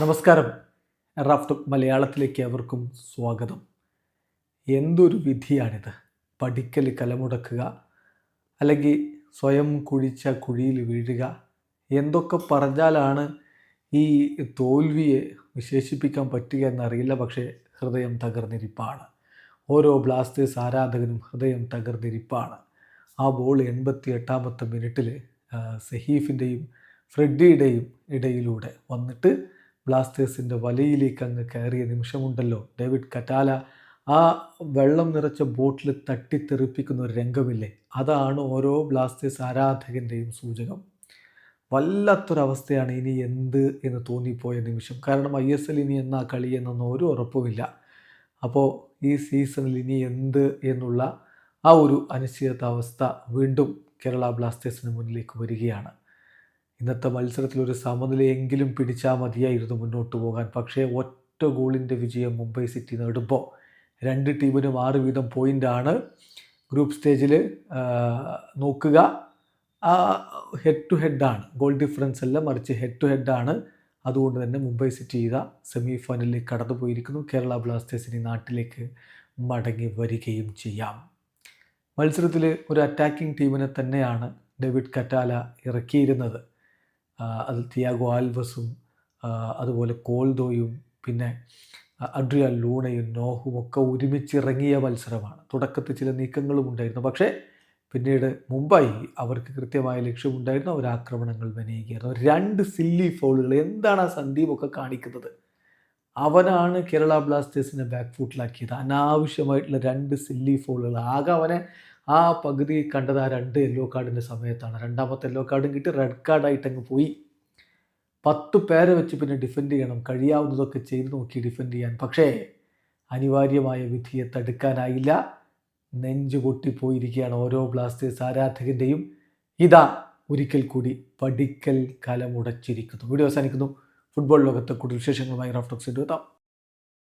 നമസ്കാരം. റാഫ്റ്റ് മലയാളത്തിലേക്ക് അവർക്കും സ്വാഗതം. എന്തൊരു വിധിയാണിത്? പഠിക്കൽ കലമുടക്കുക അല്ലെങ്കിൽ സ്വയം കുഴിച്ച കുഴിയിൽ വീഴുക എന്തൊക്കെ പറഞ്ഞാലാണ് ഈ തോൽവിയെ വിശേഷിപ്പിക്കാൻ പറ്റുക എന്നറിയില്ല പക്ഷേ ഹൃദയം തകർന്നിരിപ്പാണ്. ഓരോ ബ്ലാസ്റ്റേഴ്സ് ആരാധകനും ഹൃദയം തകർന്നിരിപ്പാണ്. ആ ബോൾ എൺപത്തി എട്ടാമത്തെ മിനിറ്റിൽ സഹീഫിന്റെയും ഫ്രെഡിയുടെയും ഇടയിലൂടെ വന്നിട്ട് ബ്ലാസ്റ്റേഴ്സിന്റെ വലയിലേക്ക് അങ്ങ് കയറിയ നിമിഷമുണ്ടല്ലോ. ഡേവിഡ് കറ്റാല ആ വെള്ളം നിറച്ച ബോട്ടിൽ തട്ടിത്തെറിപ്പിക്കുന്ന ഒരു രംഗമില്ലേ? അതാണ് ഓരോ ബ്ലാസ്റ്റേഴ്സ് ആരാധകന്റെയും സൂചകം. വല്ലാത്തൊരവസ്ഥയാണ് ഇനി എന്ത് എന്ന് തോന്നിപ്പോയ നിമിഷം. കാരണം ഐ എസ് എൽ ഇനി എന്നാ കളി എന്നൊന്നും ഒരു ഉറപ്പുമില്ല. അപ്പോൾ ഈ സീസണിൽ ഇനി എന്ത് എന്നുള്ള ആ ഒരു അനിശ്ചിതാവസ്ഥ വീണ്ടും കേരള ബ്ലാസ്റ്റേഴ്സിന് മുന്നിലേക്ക് വരികയാണ്. ഇന്നത്തെ മത്സരത്തിൽ ഒരു സമനിലയെങ്കിലും പിടിച്ചാൽ മതിയായിരുന്നു മുന്നോട്ട് പോകാൻ. പക്ഷേ ഒറ്റ ഗോളിന്റെ വിജയം മുംബൈ സിറ്റി നേടുമ്പോൾ രണ്ട് ടീമിനും ആറ് വീതം പോയിന്റാണ് ഗ്രൂപ്പ് സ്റ്റേജിൽ നോക്കുക. ഹെഡ് ടു ഹെഡാണ് ഗോൾ ഡിഫറൻസ് അല്ല മറിച്ച് ഹെഡ് ടു ഹെഡാണ് അതുകൊണ്ട് തന്നെ മുംബൈ സിറ്റി ഇതാ സെമി ഫൈനലിലേക്ക് കടന്നു പോയിരിക്കുന്നു കേരള ബ്ലാസ്റ്റേഴ്സിന് നാട്ടിലേക്ക് മടങ്ങി വരികയും ചെയ്യാം. മത്സരത്തിൽ ഒരു അറ്റാക്കിംഗ് ടീമിനെ തന്നെയാണ് ഡേവിഡ് കറ്റാല ഇറക്കിയിരുന്നത്. അത് തിയാഗോ ആൽവസും അതുപോലെ കോൾദോയും പിന്നെ അഡ്രിയ ലൂണയും നോഹും ഒക്കെ ഒരുമിച്ചിറങ്ങിയ മത്സരമാണ്. തുടക്കത്തിൽ ചില നീക്കങ്ങളും ഉണ്ടായിരുന്നു. പക്ഷേ പിന്നീട് മുംബൈ അവർക്ക് കൃത്യമായ ലക്ഷ്യമുണ്ടായിരുന്നു. അവർ ആക്രമണങ്ങൾ വിനയിക്കുകയായിരുന്നു. രണ്ട് സില്ലി ഫോളുകൾ എന്താണ് ആ സന്ദീപൊക്കെ കാണിക്കുന്നത്? അവനാണ് കേരള ബ്ലാസ്റ്റേഴ്സിനെ ബാക്ക് ഫുട്ടിലാക്കിയത് അനാവശ്യമായിട്ടുള്ള രണ്ട് സില്ലി ഫോളുകൾ ആകെ അവനെ ആ പകുതി കണ്ടത് ആ രണ്ട് യെല്ലോ കാർഡിന്റെ സമയത്താണ്. രണ്ടാമത്തെ യെല്ലോ കാർഡും കിട്ടി റെഡ് കാർഡായിട്ട് അങ്ങ് പോയി. പത്ത് പേരെ വെച്ച് പിന്നെ ഡിഫെൻഡ് ചെയ്യണം. കഴിയാവുന്നതൊക്കെ ചെയ്ത് നോക്കി ഡിഫെൻഡ് ചെയ്യാൻ. പക്ഷേ അനിവാര്യമായ വിധിയെ തടുക്കാനായില്ല. നെഞ്ചു പൊട്ടിപ്പോയിരിക്കുകയാണ് ഓരോ ബ്ലാസ്റ്റേഴ്സ് ആരാധകന്റെയും ഇതാ ഒരിക്കൽ കൂടി പഠിക്കൽ കലമുടച്ചിരിക്കുന്നു. വീഡിയോ അവസാനിക്കുന്നു. ഫുട്ബോൾ ലോകത്തെ കൂടുതൽ വിശേഷങ്ങളുമായി റാഫ്റ്റോക്സ് എത്താം